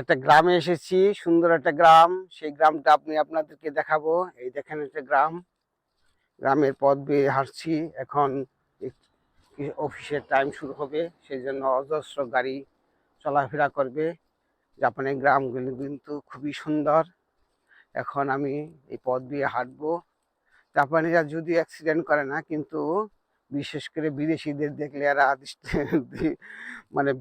একটা গ্রামে এসেছি, সুন্দর একটা গ্রাম। সেই গ্রামটা আপনি আপনাদেরকে দেখাবো। এই দেখেন একটা গ্রাম। গ্রামের পথ বেয়ে হাঁটছি। এখন অফিসের টাইম শুরু হবে। সেই জন্য অজস্র গাড়ি চলাফেরা করবে। জাপানের গ্রামগুলি কিন্তু খুবই সুন্দর। এখন আমি এই পথ দিয়ে হাঁটবো। জাপানিরা যদি অ্যাক্সিডেন্ট করে না, কিন্তু বিশেষ করে বিদেশিদের দেখলে এরা মানে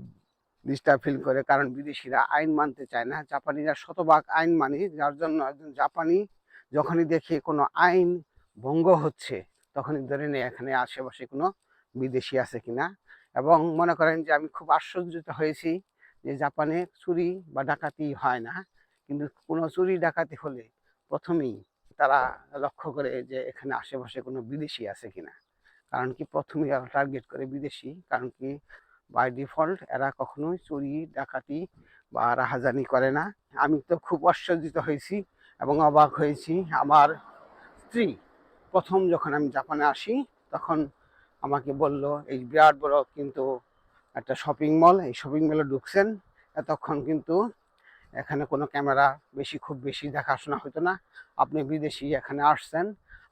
ডিস্টার্ব ফিল করে, কারণ বিদেশিরা আইন মানতে চায় না। জাপানিরা শতভাগ আইন মানে যার জন্য একজন জাপানি যখনই দেখে কোনো আইন ভঙ্গ হচ্ছে, তখনই ধরে নেয় এখানে আশেপাশে কোনো বিদেশি আছে কিনা। এবং মনে করেন যে আমি খুব আশ্চর্যিত হয়েছি যে জাপানে চুরি বা ডাকাতি হয় না, কিন্তু কোনো চুরি ডাকাতি হলে প্রথমেই তারা লক্ষ্য করে যে এখানে আশেপাশে কোনো বিদেশি আছে কিনা। কারণ কি প্রথমেই টার্গেট করে বিদেশি, কারণ কি বাই ডিফল্ট এরা কখনোই চুরি, ডাকাতি বা রাহাজানি করে না। আমি তো খুব আশ্চর্যিত হয়েছি এবং অবাক হয়েছি। আমার স্ত্রী প্রথম যখন আমি জাপানে আসি, তখন আমাকে বলল, এই বিরাট বড় কিন্তু একটা শপিং মল এই শপিং মলে ঢুকছেন। এতক্ষণ কিন্তু এখানে কোনো ক্যামেরা বেশি, খুব বেশি দেখাশোনা হতো না। আপনি বিদেশি এখানে আসছেন।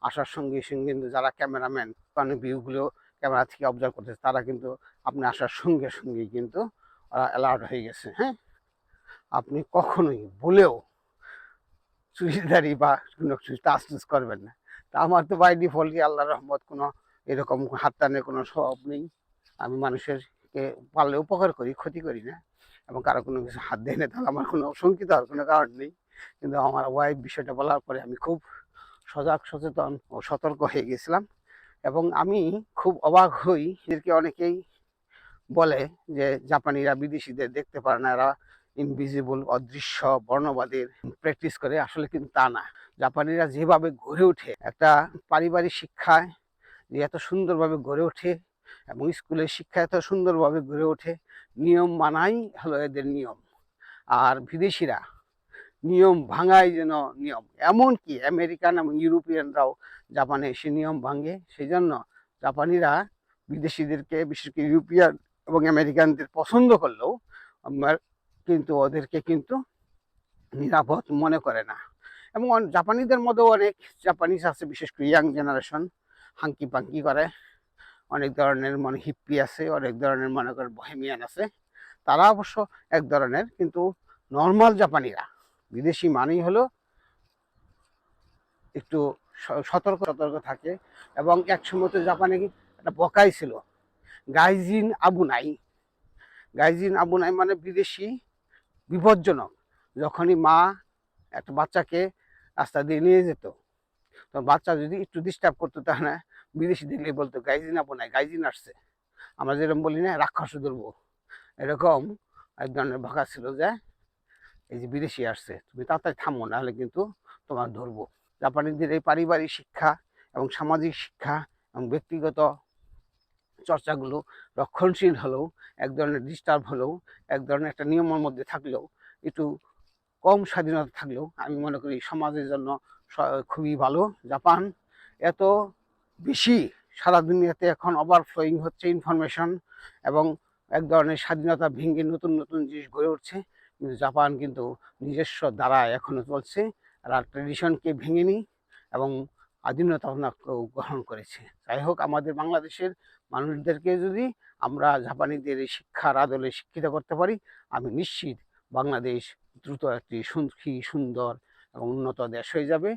আসার সঙ্গে সঙ্গে কিন্তু যারা ক্যামেরাম্যান কারণ ভিউগুলো ক্যামেরা থেকে অবজার্ভ করতেছে, তারা কিন্তু আপনি আসার সঙ্গে সঙ্গেই কিন্তু ওরা অ্যালার্ট হয়ে গেছে হ্যাঁ? আপনি কখনোই বলেও চুরিদারি বা কোনো কিছু টাচ টুচ করবেন না। তা আমার তো বাই ডিফল্টই আল্লাহ রহমত কোনো এরকম হাত টানের কোনো স্বভাব নেই। আমি মানুষেরকে পারলে উপকার করি, ক্ষতি করি না। এবং কারও কোনো কিছু হাত দেয় না, তাহলে আমার কোনো শঙ্কিত হওয়ার কোনো কারণ নেই। কিন্তু আমার ওয়াইফ বিষয়টা বলার পরে আমি খুব সজাগ, সচেতন ও সতর্ক হয়ে গেছিলাম। এবং আমি খুব অবাক হই। এদেরকে অনেকেই বলে যে জাপানিরা, বিদেশিদের দেখতে পারে না। এরা ইনভিজিবল অদৃশ্য, বর্ণবাদের প্র্যাকটিস করে। আসলে কিন্তু তা না। জাপানিরা যেভাবে গড়ে ওঠে, একটা পারিবারিক শিক্ষায় যে এত সুন্দরভাবে গড়ে ওঠে এবং স্কুলের শিক্ষা এত সুন্দরভাবে গড়ে ওঠে, নিয়ম মানাই হলো এদের নিয়ম। আর বিদেশিরা নিয়ম ভাঙাই যেন নিয়ম। এমনকি আমেরিকান এবং ইউরোপিয়ানরাও জাপানে এসে নিয়ম ভাঙে। সেই জন্য জাপানিরা বিদেশিদেরকে, বিশেষ করে ইউরোপিয়ান এবং আমেরিকানদের পছন্দ করলেও কিন্তু ওদেরকে কিন্তু নিরাপদ মনে করে না। এবং জাপানিদের মধ্যেও অনেক জাপানিজ আছে, বিশেষ করে ইয়াং জেনারেশন হাঙ্কি পাঙ্কি করে। অনেক ধরনের মানে হিপ্পি আছে, অনেক ধরনের মনে করেন বহেমিয়ান আছে। তারা অবশ্য এক ধরনের কিন্তু নর্মাল জাপানিরা। বিদেশি মানেই হলো একটু সতর্ক সতর্ক থাকে এবং এক সময় তো জাপানে একটা বকাই ছিল, গাইজিন আবুনাই গাইজিন আবুনাই মানে বিদেশি বিপজ্জনক। যখনই মা একটা বাচ্চাকে রাস্তা দিয়ে নিয়ে যেত, তো বাচ্চা যদি একটু ডিস্টার্ব করতো তাহলে বিদেশি দেখলে বলতো, গাইজিন আবুনাই গাইজিন আসছে। আমরা যেরকম বলি না, রাক্ষস ধরবো। এরকম এক ধরনের ভাষা ছিল যে এই যে বিদেশি আসছে, তুমি তাড়াতাড়ি থামো, নাহলে কিন্তু তোমার ধরবো। জাপানিদের এই পারিবারিক শিক্ষা এবং সামাজিক শিক্ষা এবং ব্যক্তিগত চর্চাগুলো রক্ষণশীল হলেও, এক ধরনের ডিস্টার্ব হলেও, এক ধরনের একটা নিয়মের মধ্যে থাকলেও, একটু কম স্বাধীনতা থাকলেও, আমি মনে করি সমাজের জন্য খুবই ভালো। জাপান এত বেশি সারা দুনিয়াতে এখন ওভারফ্লোয়িং হচ্ছে ইনফরমেশন এবং এক ধরনের স্বাধীনতা ভেঙে নতুন নতুন জিনিস গড়ে উঠছে। কিন্তু জাপান কিন্তু নিজস্ব দ্বারা এখনও চলছে আর ট্রেডিশনকে ভেঙেনি এবং আধীনতা গ্রহণ করেছে। যাই হোক, আমাদের বাংলাদেশের মানুষদেরকে যদি আমরা জাপানিদের এই শিক্ষার আদলে শিক্ষিত করতে পারি, আমি নিশ্চিত বাংলাদেশ দ্রুত একটি সুখী, সুন্দর এবং উন্নত দেশ হয়ে যাবে।